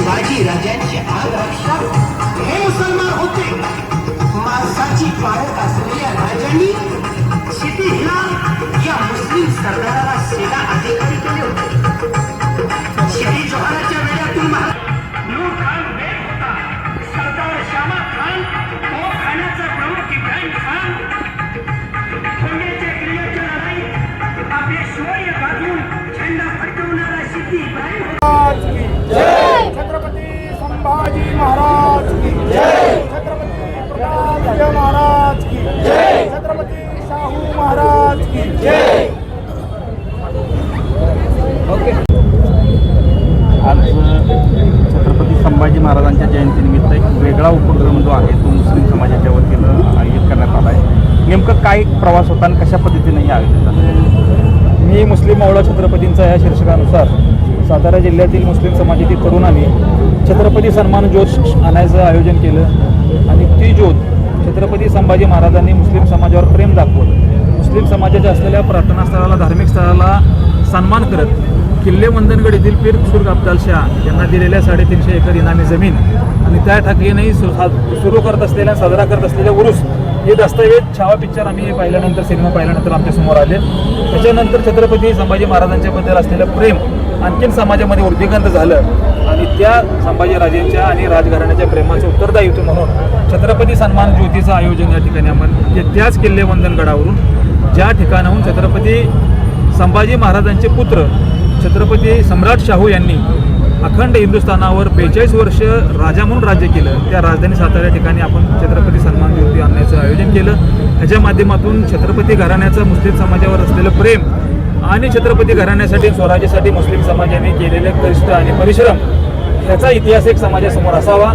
शिवाजी राजांचे आरक्षक हे मुसलमान होते. माणसाची पाळत असलेल्या राजांनी महाराजांच्या जयंतीनिमित्त एक वेगळा उपक्रम जो आहे तो मुस्लिम समाजाच्या वतीनं आयोजित करण्यात आला आहे. नेमकं काय प्रवास होता आणि कशा पद्धतीने हे आयोजित झालं? मी मुस्लिम मावळा छत्रपतींचा या शीर्षकानुसार सातारा जिल्ह्यातील मुस्लिम समाजातील तरुणांनी छत्रपती सन्मान ज्योत आणायचं आयोजन केलं आणि ती ज्योत छत्रपती संभाजी महाराजांनी मुस्लिम समाजावर प्रेम दाखवलं. मुस्लिम समाजाच्या असलेल्या प्रार्थनास्थळाला धार्मिक स्थळाला सन्मान करत किल्ले वंदनगड येथील पीर सुर्ग अब्दाल शाह यांना दिलेल्या साडेतीनशे एकर इनामी जमीन आणि त्या ठिकाणी सुरू करत असलेल्या साजरा करत असलेल्या उरुस हे दस्तऐवज छावा पिक्चर आम्ही पाहिल्यानंतर सिनेमा पाहिल्यानंतर आमच्यासमोर आले. त्याच्यानंतर छत्रपती संभाजी महाराजांच्याबद्दल असलेलं प्रेम आणखीन समाजामध्ये उद्दिगंत झालं आणि त्या संभाजीराजेंच्या आणि राजघराण्याच्या प्रेमाचं उत्तरदायित्व म्हणून छत्रपती सन्मान ज्योतीचं आयोजन या ठिकाणी आपण ते त्याच किल्ले वंदनगडावरून ज्या ठिकाणाहून छत्रपती संभाजी महाराजांचे पुत्र छत्रपती सम्राट शाहू यांनी अखंड हिंदुस्थानावर बेचाळीस वर्ष राजा म्हणून राज्य केलं. त्या राजधानी सातारा ठिकाणी आपण छत्रपती सन्मान ज्योती आणण्याचं आयोजन केलं. ह्याच्या माध्यमातून छत्रपती घराण्याचं मुस्लिम समाजावर असलेलं प्रेम आणि छत्रपती घराण्यासाठी स्वराज्यासाठी मुस्लिम समाजाने केलेले कष्ट आणि परिश्रम ह्याचा इतिहास एक समाजासमोर असावा.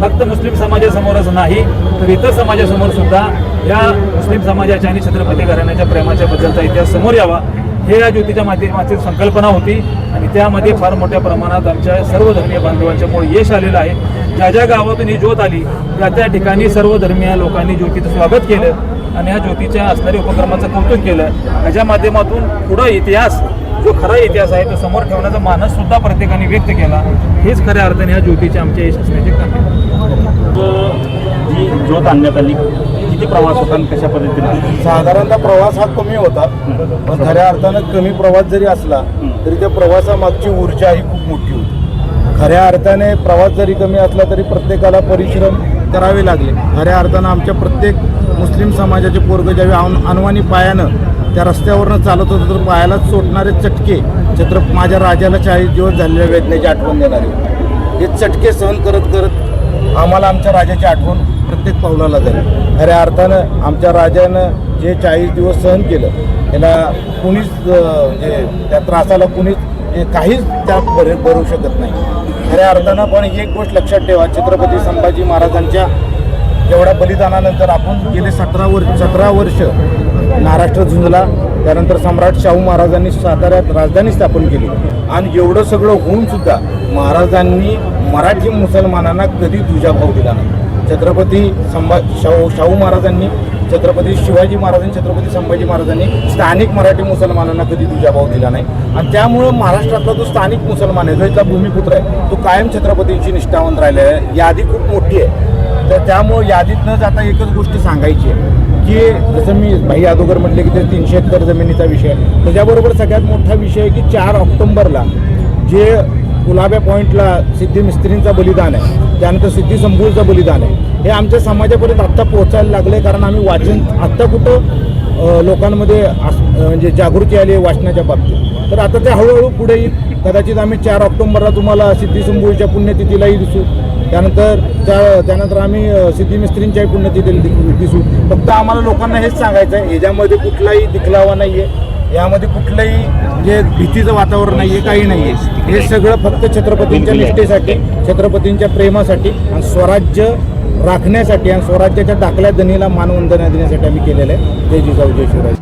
फक्त मुस्लिम समाजासमोरच नाही तर इतर समाजासमोर सुद्धा या मुस्लिम समाजाच्या आणि छत्रपती घराण्याच्या प्रेमाच्या बद्दलचा इतिहास समोर यावा. हे या ज्योतीच्या माध्यमातील संकल्पना होती आणि त्यामध्ये फार मोठ्या प्रमाणात आमच्या सर्व धर्मीय बांधवांच्यामुळे यश आलेलं आहे ज्या ज्या गावातून ही ज्योत आली त्या त्या ठिकाणी सर्व धर्मीय लोकांनी ज्योतीचं स्वागत केलं आणि ह्या ज्योतीच्या असणाऱ्या उपक्रमाचं कौतुक केलं ह्याच्या माध्यमातून पुढं इतिहास जो खरा इतिहास आहे तो समोर ठेवण्याचा मानस सुद्धा प्रत्येकाने व्यक्त केला हेच खऱ्या अर्थाने ह्या ज्योतीचे आमचे यश असण्याचे कारण आहे. ज्योत आणण्यात आली किती प्रवास होता आणि कशा पद्धतीनं? साधारणतः प्रवास हा कमी होता पण खऱ्या अर्थानं कमी प्रवास जरी असला तरी त्या प्रवासामागची ऊर्जा ही खूप मोठी होती. खऱ्या अर्थाने प्रवास जरी कमी असला तरी प्रत्येकाला परिश्रम करावे लागले. खऱ्या अर्थानं आमच्या प्रत्येक मुस्लिम समाजाचे पोरग ज्यावेळी अन अनवाणी पायानं त्या रस्त्यावरनं चालत होतं तर पायाला चोटणारे चटके छत्र माझ्या राजाला चाळीस दिवस झालेल्या वेदनेची आठवण देणारे हे चटके सहन करत करत आम्हाला आमच्या राजाची आठवण प्रत्येक पावलाला जाईल. खऱ्या अर्थानं आमच्या राजानं जे चाळीस दिवस सहन केलं त्याला कुणीच जे त्या त्रासाला कुणीच हे काहीच त्यात भर भरू शकत नाही. खऱ्या अर्थानं पण ही एक गोष्ट लक्षात ठेवा छत्रपती संभाजी महाराजांच्या एवढ्या बलिदानानंतर आपण गेले सतरा वर्ष सतरा वर्ष महाराष्ट्र झुंजला. त्यानंतर सम्राट शाहू महाराजांनी साताऱ्यात राजधानी स्थापन केली. आणि एवढं सगळं होऊन सुद्धा महाराजांनी मराठी मुसलमानांना कधी दुजाभाव दिला नाही. छत्रपती संभा शाहू शाहू महाराजांनी छत्रपती शिवाजी महाराजांनी छत्रपती संभाजी महाराजांनी स्थानिक मराठी मुसलमानांना कधी दुजाभाव दिला नाही. आणि त्यामुळं महाराष्ट्रातला जो स्थानिक मुसलमान आहे जो इथला भूमिपुत्र आहे तो कायम छत्रपतींची निष्ठावंत राहिला आहे. यादी खूप मोठी आहे. तर त्यामुळं यादीत न जाता एकच गोष्ट सांगायची आहे. की जसं मी भाई अगोदर म्हटले की ते तीनशे एकर जमिनीचा विषय आहे. त्याच्याबरोबर सगळ्यात मोठा विषय आहे की चार ऑक्टोंबरला जे गुलाब्या पॉईंटला सिद्धी मिस्त्रींचा बलिदान आहे त्यानंतर सिद्धी संभूचं बलिदान आहे हे आमच्या समाजापर्यंत आत्ता पोहोचायला लागले कारण आम्ही वाचन आत्ता कुठं लोकांमध्ये आस- म्हणजे जागृती आली आहे वाचनाच्या बाबतीत. तर आता ते हळूहळू पुढे येईल. कदाचित आम्ही चार ऑक्टोंबरला तुम्हाला सिद्धी संभूच्या पुण्यतिथीलाही दिसू. त्यानंतर त्या त्यानंतर आम्ही सिद्धी मिस्त्रींच्याही पुण्यतिथीला दि- दिसू फक्त आम्हाला लोकांना हेच सांगायचं आहे ह्याच्यामध्ये कुठलाही दिखलावा नाही आहे यामध्ये कुठलंही जे भीतीचं वातावरण नाही आहे काही नाही आहे हे सगळं फक्त छत्रपतींच्या निष्ठेसाठी छत्रपतींच्या प्रेमासाठी आणि स्वराज्य राखण्यासाठी आणि स्वराज्याच्या टाकल्या दनीला मानवंदना देण्यासाठी आम्ही केलेलं आहे. जय जिजाऊ जय शिवराज.